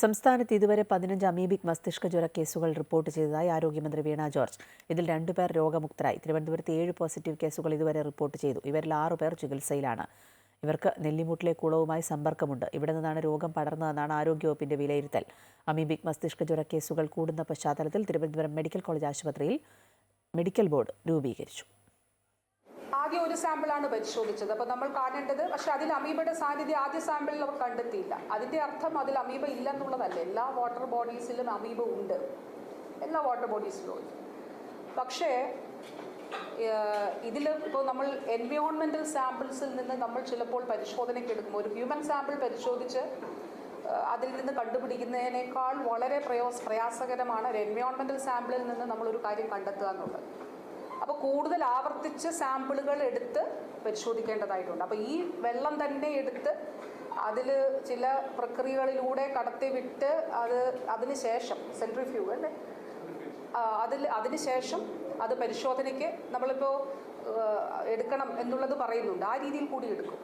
സംസ്ഥാനത്ത് ഇതുവരെ പതിനഞ്ച് അമീബിക് മസ്തിഷ്ക ജ്വര കേസുകൾ റിപ്പോർട്ട് ചെയ്തതായി ആരോഗ്യമന്ത്രി വീണ ജോർജ്. ഇതിൽ രണ്ടുപേർ രോഗമുക്തരായി. തിരുവനന്തപുരത്ത് ഏഴ് പോസിറ്റീവ് കേസുകൾ ഇതുവരെ റിപ്പോർട്ട് ചെയ്തു. ഇവരിൽ ആറു പേർ ചികിത്സയിലാണ്. ഇവർക്ക് നെല്ലിമുട്ടിലെ കുളവുമായി സമ്പർക്കമുണ്ട്. ഇവിടെ നിന്നാണ് രോഗം പടർന്നതെന്നാണ് ആരോഗ്യവകുപ്പിന്റെ വിലയിരുത്തൽ. അമീബിക് മസ്തിഷ്ക ജ്വര കേസുകൾ കൂടുന്ന പശ്ചാത്തലത്തിൽ തിരുവനന്തപുരം മെഡിക്കൽ കോളേജ് ആശുപത്രിയിൽ മെഡിക്കൽ ബോർഡ് രൂപീകരിച്ചു. ആദ്യം ഒരു സാമ്പിളാണ് പരിശോധിച്ചത്. അപ്പോൾ നമ്മൾ കാണേണ്ടത് പക്ഷേ അതിൽ അമീബയുടെ സാന്നിധ്യം ആദ്യ സാമ്പിളിൽ അവർ കണ്ടെത്തിയില്ല. അതിന്റെ അർത്ഥം അതിൽ അമീബ ഇല്ലെന്നുള്ളതല്ല. എല്ലാ വാട്ടർ ബോഡീസിലും അമീബ ഉണ്ട്. എല്ലാ വാട്ടർ ബോഡീസിലും ഉണ്ട്. പക്ഷേ ഇതിൽ ഇപ്പോൾ നമ്മൾ എൻവയോൺമെന്റൽ സാമ്പിൾസിൽ നിന്ന് നമ്മൾ ചിലപ്പോൾ പരിശോധനയ്ക്ക് എടുക്കുമ്പോൾ ഒരു ഹ്യൂമൻ സാമ്പിൾ പരിശോധിച്ച് അതിൽ നിന്ന് കണ്ടുപിടിക്കുന്നതിനേക്കാൾ വളരെ പ്രയോസ് പ്രയാസകരമാണ് ഒരു എൻവയോൺമെന്റൽ സാമ്പിളിൽ നിന്ന് നമ്മളൊരു കാര്യം കണ്ടെത്തുക എന്നുള്ളത്. അപ്പോൾ കൂടുതൽ ആവർത്തിച്ച് സാമ്പിളുകൾ എടുത്ത് പരിശോധിക്കേണ്ടതായിട്ടുണ്ട്. അപ്പോൾ ഈ വെള്ളം തന്നെ എടുത്ത് അതിൽ ചില പ്രക്രിയകളിലൂടെ കടത്തിവിട്ട് അത് അതിന് ശേഷം സെൻട്രിഫ്യൂഗ് അല്ലേ? അതിൽ അതിന് ശേഷം അത് പരിശോധനയ്ക്ക് നമ്മളിപ്പോൾ എടുക്കണം എന്നുള്ളത് പറയുന്നുണ്ട്. ആ രീതിയിൽ കൂടി എടുക്കും.